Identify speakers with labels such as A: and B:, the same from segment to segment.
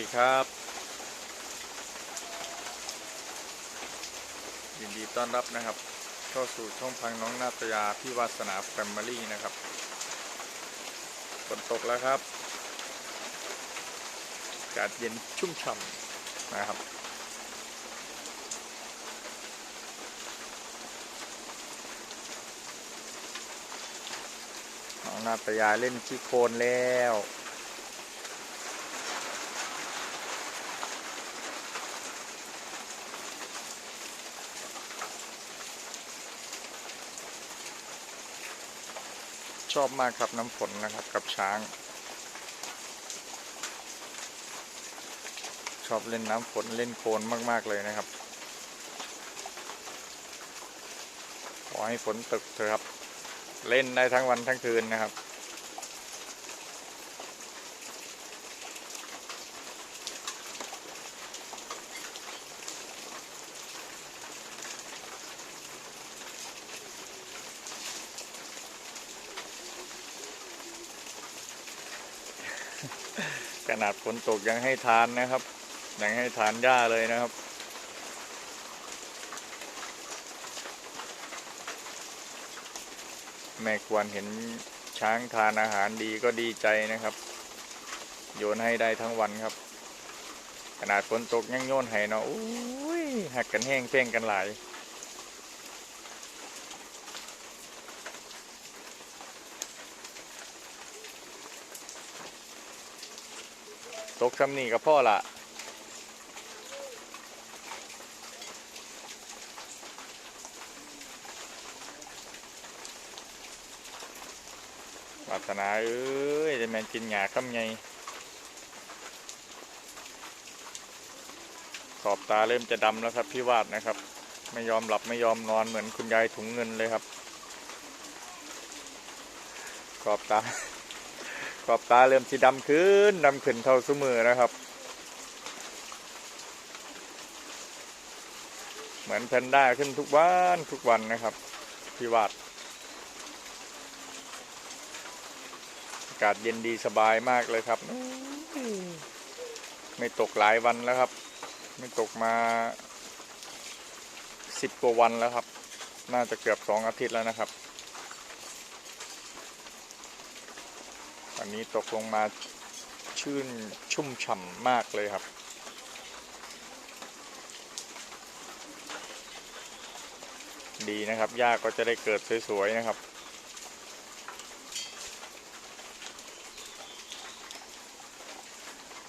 A: ดีครับ ยินดีต้อนรับนะครับ เข้าสู่ช่องพังน้องนาตยาพี่วาสนาแฟมิลี่นะครับฝนตกแล้วครับอากาศเย็นชุ่มฉ่ำนะครับ น้องนาตยาเล่นขี้โคลนแล้ว ชอบมากครับน้ำฝนนะครับกับช้าง ชอบเล่นน้ำฝนเล่นโคลนมาก ๆ เลยนะครับ ขอให้ฝนตกเถอะครับ เล่นได้ทั้งวันทั้งคืนนะครับ ขนาดฝนตกยังให้ทานนะครับ ยังให้ทานหญ้าเลยนะครับ แม่ควรเห็นช้างทานอาหารดีก็ดีใจนะครับ โยนให้ได้ทั้งวันครับ ขนาดฝนตกยังโยนให้เนาะอุ้ยหักกันแห้งเพ่งกันหลาย กคำนี้กับพ่อละปรารถนาเอ้ยจะแมนกินหยาคำไงขอบตาเริ่มจะดำแล้วครับพี่วาดนะครับ ไม่ยอมหลับไม่ยอมนอนเหมือนคุณยายถุงเงินเลยครับ ขอบตา ขอบตาเริ่มสีดำขึ้นดำขึ้นเท่าสมือนะครับ เหมือนแพนด้าขึ้นทุกวันทุกวันนะครับพี่วาดอากาศเย็นดีสบายมากเลยครับ ไม่ตกหลายวันแล้วครับ ไม่ตกมาสิบกว่าวันแล้วครับ น่าจะเกือบสองอาทิตย์แล้วนะครับ วันนี้ตกลงมาชื่นชุ่มฉ่ำมากเลยครับ ดีนะครับหญ้าก็จะได้เกิดสวยๆนะครับ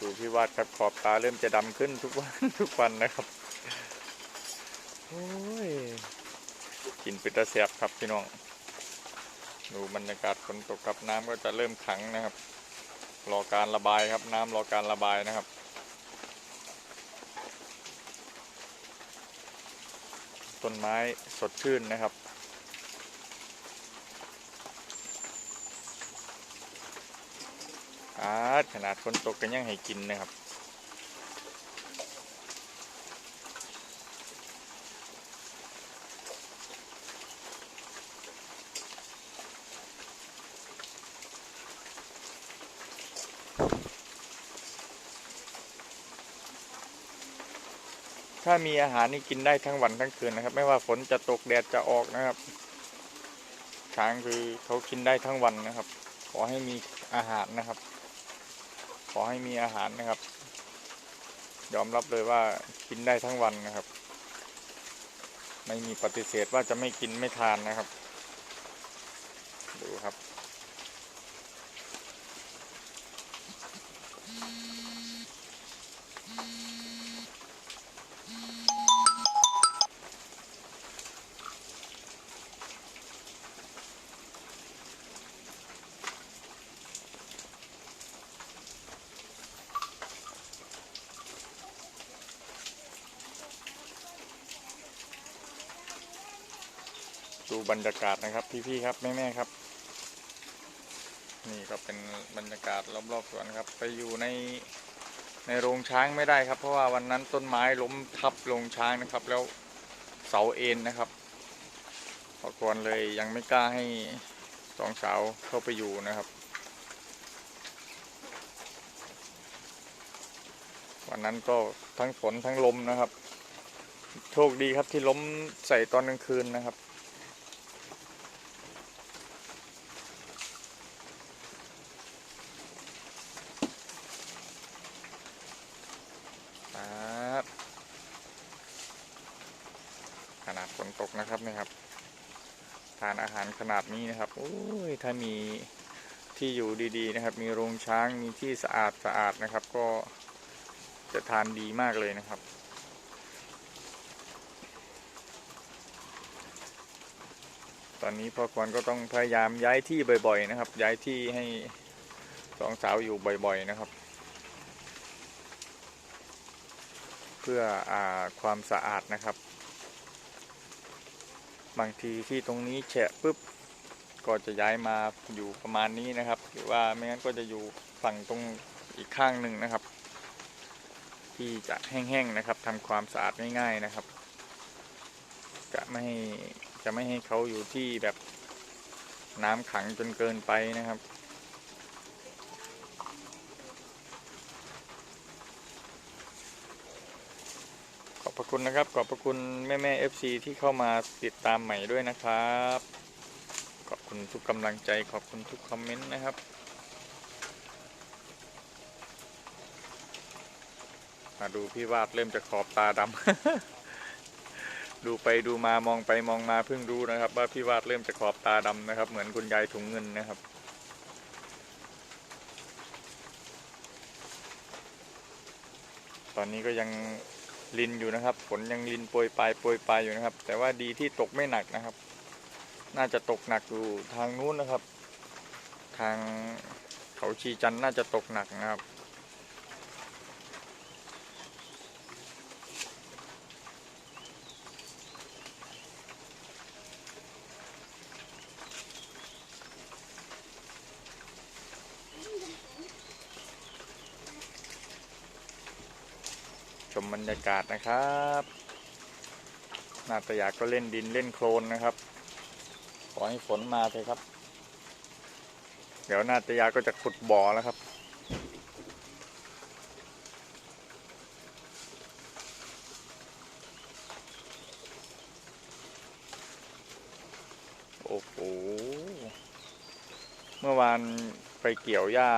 A: ดูพี่วาดครับขอบตาเริ่มจะดำขึ้นทุกวันทุกวันนะครับโอ้ยกินเป็ดตะเสียบครับพี่น้อง ดูบรรยากาศฝนตกครับน้ำก็จะเริ่มขังนะครับ รอการระบายครับ น้ำรอการระบายนะครับ ต้นไม้สดชื่นนะครับอาขนาดฝนตกกันยังให้กินนะครับ ถ้ามีอาหารนี่กินได้ทั้งวันทั้งคืนนะครับ ไม่ว่าฝนจะตกแดดจะออกนะครับ ช้างคือเขากินได้ทั้งวันนะครับ ขอให้มีอาหารนะครับ ขอให้มีอาหารนะครับ ยอมรับเลยว่ากินได้ทั้งวันนะครับ ไม่มีปฏิเสธว่าจะไม่กินไม่ทานนะครับ ดูบรรยากาศนะครับพี่ๆครับแม่ๆครับ นี่ก็เป็นบรรยากาศรอบๆสวนครับ ไปอยู่ในในโรงช้างไม่ได้ครับ เพราะว่าวันนั้นต้นไม้ล้มทับโรงช้างนะครับ แล้วเสาเอ็นนะครับพอก่อนเลยยังไม่กล้าให้สองสาวเข้าไปอยู่นะครับ วันนั้นก็ทั้งฝนทั้งลมนะครับ โชคดีครับที่ล้มใส่ตอนกลางคืนนะครับ ขนาดฝนตกนะครับนี่ครับ ทานอาหารขนาดนี้นะครับโอ้ยถ้ามีที่อยู่ดีๆนะครับ มีโรงช้างมีที่สะอาดสะอาดนะครับ ก็จะทานดีมากเลยนะครับตอนนี้พ่อควรก็ต้องพยายามย้ายที่บ่อย ๆ นะครับ ย้ายที่ให้สองสาวอยู่บ่อย ๆ นะครับ เพื่ออความสะอาดนะครับ บางทีที่ตรงนี้แฉะปุ๊บก็จะย้ายมาอยู่ประมาณนี้นะครับ หรือว่าไม่งั้นก็จะอยู่ฝั่งตรงอีกข้างหนึ่งนะครับ ที่จะแห้งๆนะครับทำความสะอาดง่าย ๆนะครับ จะไม่ให้จะไม่ให้เขาอยู่ที่แบบน้ำขังจนเกินไปนะครับ ขอบ พระคุณนะครับ ขอบพระคุณแม่แม่เอฟซีที่เข้ามาติดตามใหม่ด้วยนะครับ ขอบคุณทุกกำลังใจ ขอบคุณทุกคอมเมนต์นะครับมาดูพี่วาดเริ่มจะขอบตาดำ ดูไปดูมามองไปมองมาเพิ่งรู้นะครับ ว่าพี่วาดเริ่มจะขอบตาดำนะครับ เหมือนคุณยายถุงเงินนะครับตอนนี้ก็ยัง ลินอยู่นะครับฝนยังลินโปรยปลายโปรยปลายอยู่นะครับ แต่ว่าดีที่ตกไม่หนักนะครับ น่าจะตกหนักอยู่ทางนู้นนะครับ ทางเขาชีจันน่าจะตกหนักนะครับ ชมบรรยากาศนะครับนาตยาก็เล่นดินเล่นโคลนนะครับ ขอให้ฝนมาเถอะครับ เดี๋ยวนาตยาก็จะขุดบ่อแล้วครับโอ้โห เมื่อวานไปเกี่ยวหญ้า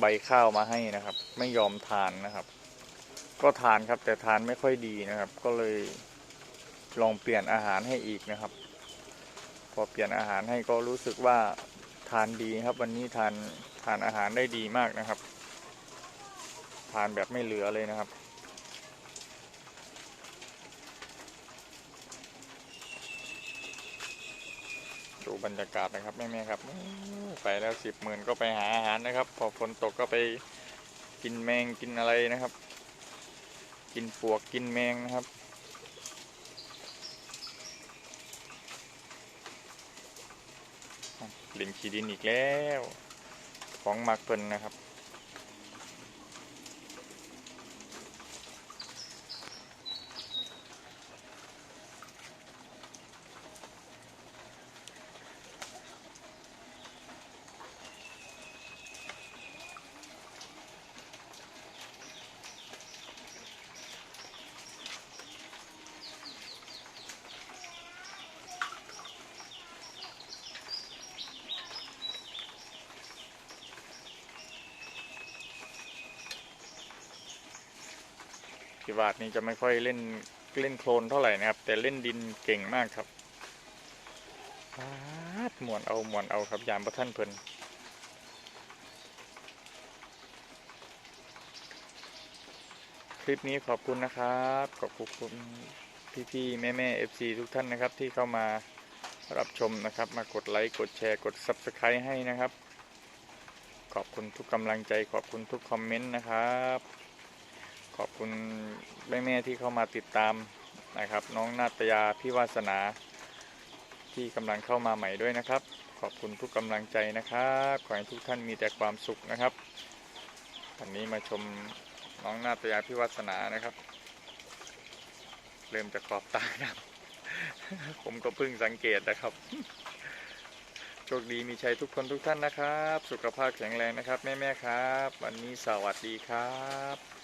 A: ใบข้าวมาให้นะครับ ไม่ยอมทานนะครับ ก็ทานครับ แต่ทานไม่ค่อยดีนะครับ ก็เลยลองเปลี่ยนอาหารให้อีกนะครับ พอเปลี่ยนอาหารให้ก็รู้สึกว่าทานดีครับ วันนี้ทานทานอาหารได้ดีมากนะครับ ทานแบบไม่เหลือเลยนะครับดูบรรยากาศนะครับแม่ๆครับไปแล้วสิบหมื่นก็ไปหาอาหารนะครับ พอฝนตกก็ไปกินแมงกินอะไรนะครับ กินปวกกินแมงนะครับ ลิงขีดินอีกแล้ว ของมักเปินนะครับ พิวาดนี่จะไม่ค่อยเล่นเล่นโคลนเท่าไหร่นะครับ แต่เล่นดินเก่งมากครับปาดหมวนเอาหมวนเอาครับยามประท่านเพลินคลิปนี้ขอบคุณนะครับ ขอบคุณพี่ๆแม่ๆ FC ทุกท่านนะครับ ที่เข้ามารับชมนะครับ มากดไลค์กดแชร์กด Subscribe ให้นะครับ ขอบคุณทุกกำลังใจขอบคุณทุกคอมเมนต์นะครับ อบคุณแม่ๆที่เข้ามาติดตามนะครับ น้องนาตยาพี่วาสนา ที่กำลังเข้ามาใหม่ด้วยนะครับ ขอบคุณทุกกำลังใจนะครับ ขอให้ทุกท่านมีแต่ความสุขนะครับวันนี้มาชมน้องนาตยาพี่วาสนานะครับ เริ่มจะขอบตาครับ ผมก็เพิ่งสังเกตนะครับโชคดีมีชัยทุกคนทุกท่านนะครับ สุขภาพแข็งแรงนะครับ แม่ ๆ ครับ วันนี้สวัสดีครับ